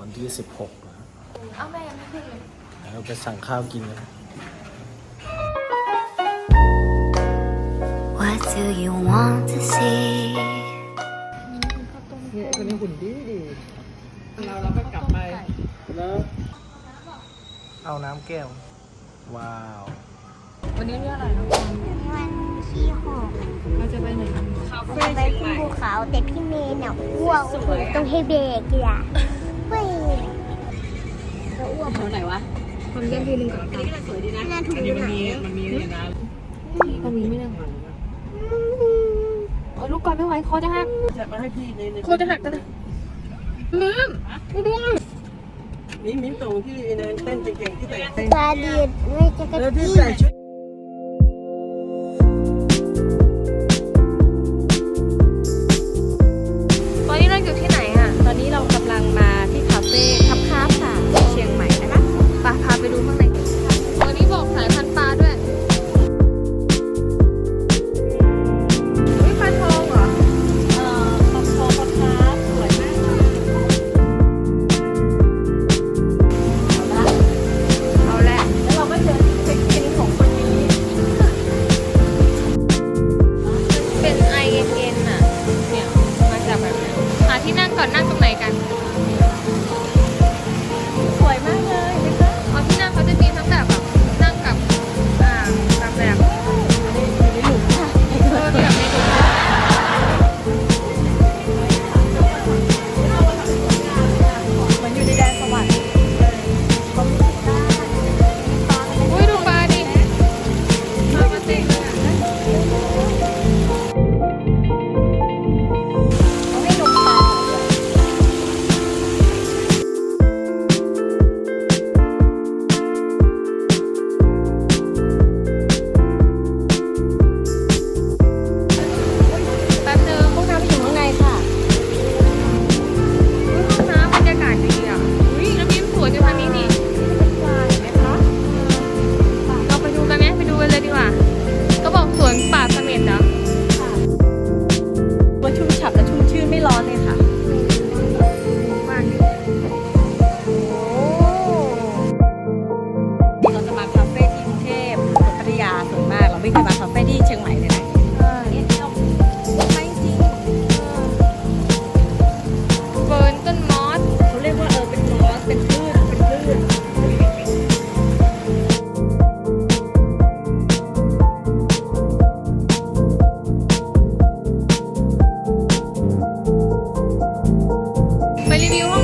วันที่ 16นะเอาแม่ยังไม่พูดเลยเราไปสั่งข้าวกินกัน What do you want to see? เนี่ยไอ้คนนี้หุ่นดีดีเราเราก็กลับไปแล้วเอาน้ำแก้ว ว้าว วันนี้เรื่องอะไรนะวันที่หกเราจะไปไหนกันจะไปขึ้นภูเขาแต่พี่เมย์น่ะอ้วกต้องให้เบรกอะเฮ้ย แถวไหนวะความยันทีหนึ่งก่อนอันนี้ก็สวยดีนะน่าถูกอันนี้มันไหนมีมันมีเลยนะตรงนี้ไม่ได้โอ้ยลูกก่อนไม่ไหวคอจะหักจะมาให้พี่ในในคอจะหักกันนะลืมไม่ได้มิ้นมิ้นตรงที่ไอ้นั่นเต้นเก่งๆที่แต่งเต้นตาดีดไม่จะกระแล้วที่ตี้ใส่ชุดต ชียงใหม่เลยนะเฟิร์นต้นมอสเขาเรียกว่าเออเป็นมอสเป็นพืชเป็นพืชไปรีวิวห้อง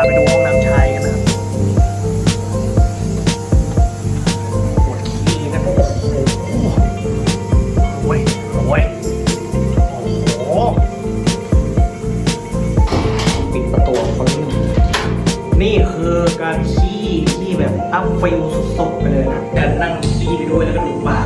าไปดูห้องน้ำชายกันนะครับปวดขี้กันโอ้โหโอ้ยโอ้ยโอ้โหปิดประตูคนนี้นี่คือการขี้ที่แบบอัพฟิลสุดๆไปเลยนะแต่นั่งขี้ไปด้วยแล้วก็ดูปลา